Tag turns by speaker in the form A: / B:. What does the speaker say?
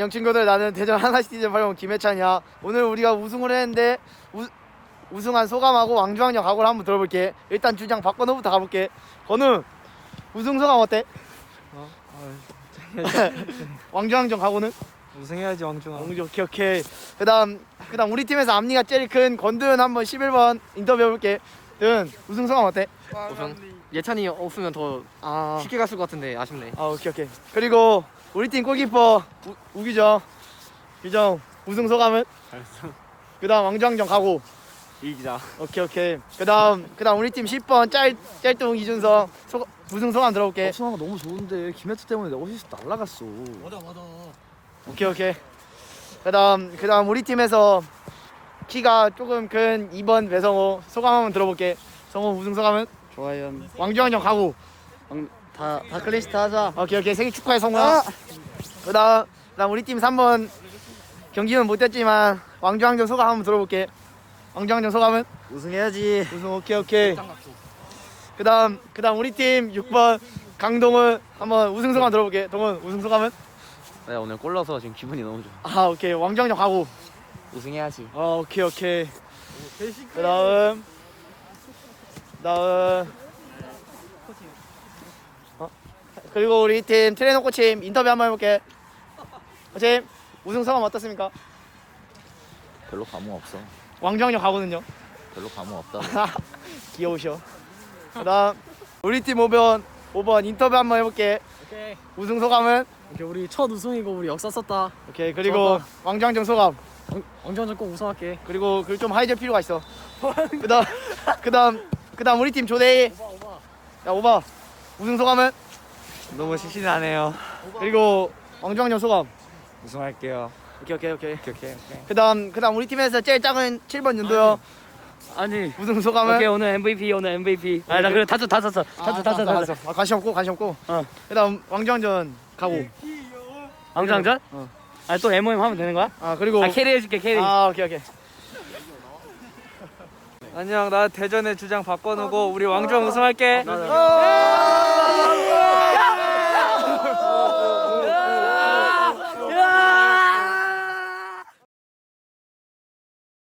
A: 안녕 친구들 나는 대전 하나시티즌 발령 김해찬이야 오늘 우리가 우승을 했는데 우, 우승한 소감하고 왕중왕전 각오를 한번 들어볼게 일단 주장 박건우부터 가볼게 건우 우승 소감 어때? 왕중왕전 각오는?
B: 우승해야지 왕중아.
A: 왕중 오케이 오케이 그 다음 그 다음 우리 팀에서 앞니가 제일 큰 건두현 한번 11번 인터뷰 해볼게 든 우승 소감 어때?
C: 우승 예찬이 없으면 더
A: 아,
C: 쉽게 갔을 것 같은데 아쉽네.
A: 아 오케이 오케이. 그리고 우리 팀 골키퍼 우, 우기정. 규정 우승 소감은? 그 다음 왕중왕전 각오
B: 이기자.
A: 오케이 오케이. 그다음 그다음 우리 팀 10번 짤 짤뚱 이준성 소, 우승 소감 들어볼게.
B: 수아가 너무 좋은데 김혜투 때문에 내 어시스트 날라갔어.
A: 오케이 오케이. 그다음 그다음 우리 팀에서 키가 조금 큰 2번 배성호 소감 한번 들어볼게. 성호 우승 소감은
B: 좋아요.
A: 왕중왕전 가고.
B: 다 다클리스트 하자.
A: 오케이 오케이. 생일 축하해 성호야. 그 다음 그다음 우리 팀 3번 경기는 못했지만 왕중왕전 소감 한번 들어볼게. 왕중왕전 소감은?
B: 우승해야지.
A: 우승 오케이 오케이. 그 다음 그 다음 우리 팀 6번 강동은 한번 우승 소감 들어볼게. 동은 우승 소감은?
C: 네 오늘 골 넣어서 지금 기분이 너무 좋아.
A: 아 오케이. 왕중왕전 가고.
C: 우승해야지.
A: 아 오케이 오케이. 그 다음 그다음 어? 그리고 우리 팀 트레이너 코치님 인터뷰 한번 해볼게 코치님 우승 소감 어떻습니까?
D: 별로 감흥 없어.
A: 왕중왕전 가거든요
D: 별로 감흥 없다.
A: 귀여우셔 그다음 우리 팀 5번 5번 인터뷰 한번 해볼게
B: 오케이.
A: 우승 소감은
B: 오케이 우리 첫 우승이고 우리 역사 썼다.
A: 오케이 그리고 왕중왕전 소감
B: 왕중왕전 꼭 우승할게.
A: 그리고 그걸 좀 하이질 필요가 있어 그다음 그다음 그다음 우리 팀 조대희 야 오바. 우승 소감은?
B: 너무 신신하네요.
A: 그리고 왕중왕전 소감?
B: 우승할게요.
A: 오케이 오케이 오케이.
B: 오케이 오케이. 오케이.
A: 그다음 그다음 우리 팀에서 제일 작은 7번 윤도요?
E: 아니
A: 우승 소감은?
E: 오케이 오늘 MVP 오늘 MVP 아 나 그래 다쳤 다쳤어 다쳤 다쳤어 다쳤어
A: 아, 관심 없고 관심 없고.
E: 어.
A: 그다음 왕중왕전 가고.
E: 왕장전?
A: 어.
E: 아또 MOM 하면 되는 거야?
A: 아 그리고
E: 아 캐리 해줄게 캐리.
A: 아 오케이 오케이
B: 안녕 나 대전의 주장 바꿔놓고 우리 왕중 우승할게.
A: 아!